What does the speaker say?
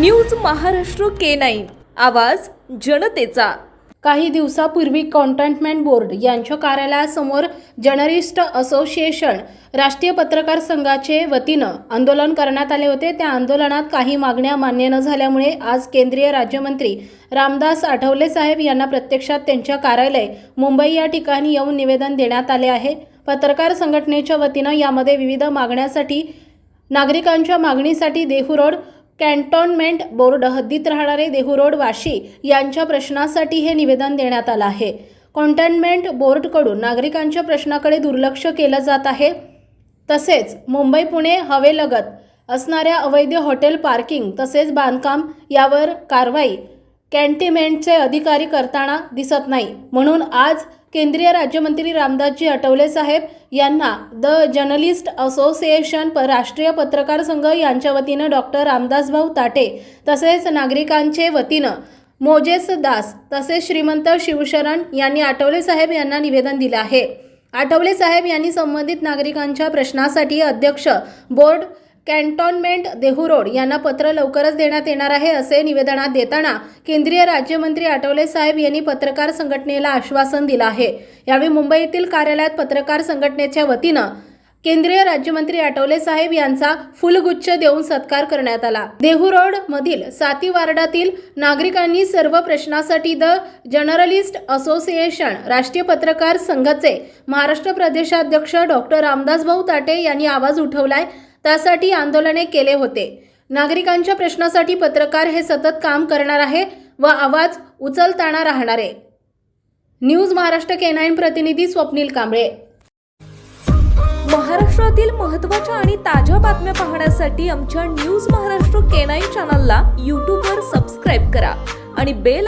News Maharashtra K nine. आवाज जनतेचा. काही दिवसापूर्वी कॉन्टेंटमेंट बोर्ड यांच्या कार्यालयासमोर जर्नलिस्ट असोसिएशन राष्ट्रीय पत्रकार संघाचे वतीनं आंदोलन करण्यात आले होते. त्या आंदोलनात काही मागण्या मान्य न झाल्यामुळे आज केंद्रीय राज्यमंत्री रामदास आठवले साहेब यांना प्रत्यक्षात त्यांच्या कार्यालय मुंबई या ठिकाणी येऊन निवेदन देण्यात आले आहे. पत्रकार संघटनेच्या वतीनं यामध्ये विविध मागण्यासाठी नागरिकांच्या मागणीसाठी देहू रोड कॅन्टॉनमेंट बोर्ड हद्दीत राहणारे देहू रोड वाशी यांच्या प्रश्नासाठी हे निवेदन देण्यात आलं आहे. कॉन्टॉनमेंट बोर्डकडून नागरिकांच्या प्रश्नाकडे दुर्लक्ष केलं जात आहे. तसेच मुंबई पुणे हवेलगत असणाऱ्या अवैध हॉटेल पार्किंग तसेच बांधकाम यावर कारवाई कॅन्टिमेंटचे अधिकारी करताना दिसत नाही. म्हणून आज केंद्रीय राज्यमंत्री रामदासजी आठवले साहेब यांना द जर्नलिस्ट असोसिएशन प राष्ट्रीय पत्रकार संघ यांच्या वतीनं डॉक्टर रामदासभाऊ ताटे तसेच नागरिकांचे वतीनं मोजेस दास तसेच श्रीमंत शिवशरण यांनी आठवले साहेब यांना निवेदन दिलं आहे. आठवले साहेब यांनी संबंधित नागरिकांच्या प्रश्नासाठी अध्यक्ष बोर्ड कॅन्टॉनमेंट देहूरोड यांना पत्र लवकरच देण्यात येणार आहे असे निवेदनात देताना केंद्रीय राज्यमंत्री आठवले साहेब यांनी पत्रकार संघटनेला आश्वासन दिलं आहे. यावेळी मुंबईतील कार्यालयात पत्रकार संघटनेच्या वतीनं केंद्रीय राज्यमंत्री आठवले साहेब यांचा फुलगुच्छ देऊन सत्कार करण्यात आला. देहू रोड मधील साती वार्डातील नागरिकांनी सर्व प्रश्नासाठी द जर्नलिस्ट असोसिएशन राष्ट्रीय पत्रकार संघाचे महाराष्ट्र प्रदेशाध्यक्ष डॉक्टर रामदास भाऊ ताटे यांनी आवाज उठवलाय. त्यासाठी आंदोलने केले होते. नागरिकांच्या प्रश्नासाठी पत्रकार हे सतत काम करणार आहे व आवाज उचलताना राहणार. आहे न्यूज महाराष्ट्र केनाईन प्रतिनिधी स्वप्नील कांबळे. महाराष्ट्रातील महत्त्वाच्या आणि ताज्या बातम्या पाहण्यासाठी आमच्या न्यूज महाराष्ट्र के नाईन चॅनलला यूट्यूबवर सबस्क्राईब करा आणि बेल